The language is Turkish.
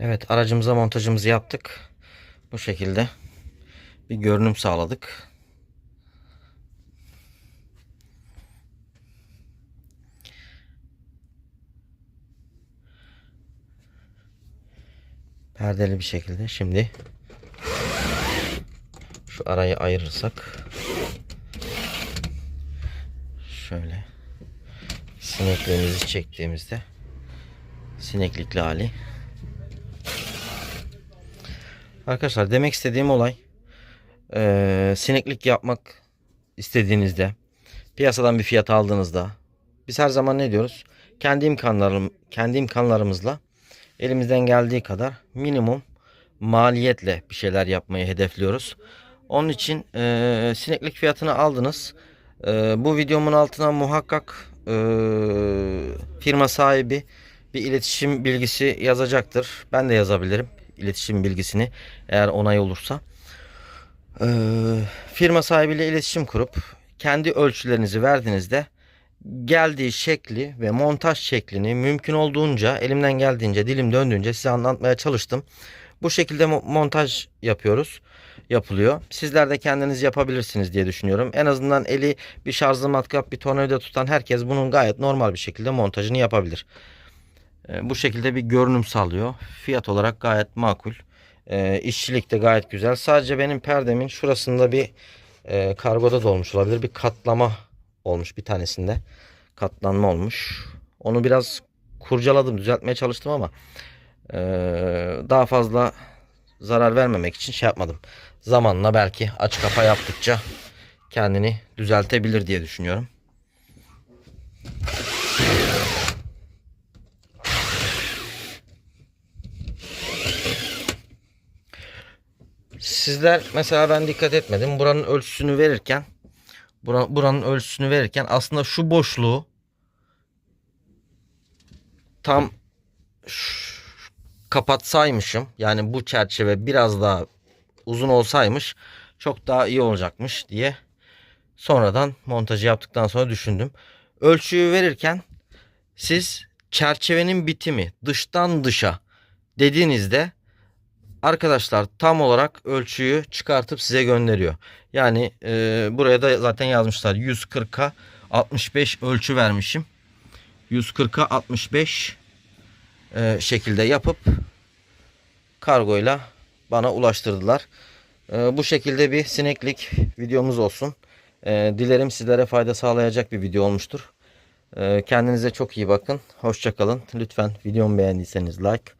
Evet aracımıza montajımızı yaptık. Bu şekilde bir görünüm sağladık. Perdeli bir şekilde şimdi şu arayı ayırırsak şöyle sinekliğimizi çektiğimizde sineklikli hali Arkadaşlar demek istediğim olay eee, sineklik yapmak istediğinizde piyasadan bir fiyat aldığınızda biz her zaman ne diyoruz? Kendi imkanlarım kendi imkanlarımızla elimizden geldiği kadar minimum maliyetle bir şeyler yapmayı hedefliyoruz. Onun için eee, sineklik fiyatını aldınız. Eee, bu videomun altına muhakkak eee, firma sahibi bir iletişim bilgisi yazacaktır. Ben de yazabilirim iletişim bilgisini eğer onay olursa. Eee, firma sahibiyle iletişim kurup kendi ölçülerinizi verdiğinizde geldiği şekli ve montaj şeklini mümkün olduğunca elimden geldiğince dilim döndüğünce size anlatmaya çalıştım. Bu şekilde mo- montaj yapıyoruz. Yapılıyor. Sizler de kendiniz yapabilirsiniz diye düşünüyorum. En azından eli bir şarjlı matkap bir tornavida tutan herkes bunun gayet normal bir şekilde montajını yapabilir. E, Bu şekilde bir görünüm sağlıyor. Fiyat olarak gayet makul. E, işçilik de gayet güzel. Sadece benim perdemin şurasında bir e, kargoda da olmuş olabilir. Bir katlama olmuş bir tanesinde. Katlanma olmuş. Onu biraz kurcaladım, düzeltmeye çalıştım ama e, daha fazla zarar vermemek için şey yapmadım. Zamanla belki aç kapa yaptıkça kendini düzeltebilir diye düşünüyorum. Sizler mesela ben dikkat etmedim. Buranın ölçüsünü verirken bura- buranın ölçüsünü verirken aslında şu boşluğu tam kapatsaymışım. Yani bu çerçeve biraz daha uzun olsaymış çok daha iyi olacakmış diye sonradan montajı yaptıktan sonra düşündüm. Ölçüyü verirken siz çerçevenin bitimi dıştan dışa dediğinizde Arkadaşlar tam olarak ölçüyü çıkartıp size gönderiyor. Yani e, buraya da zaten yazmışlar 140'a 65 ölçü vermişim. 140'a 65 e, şekilde yapıp kargoyla bana ulaştırdılar. E, bu şekilde bir sineklik videomuz olsun. E, dilerim sizlere fayda sağlayacak bir video olmuştur. E, kendinize çok iyi bakın. Hoşçakalın. Lütfen videomu beğendiyseniz like,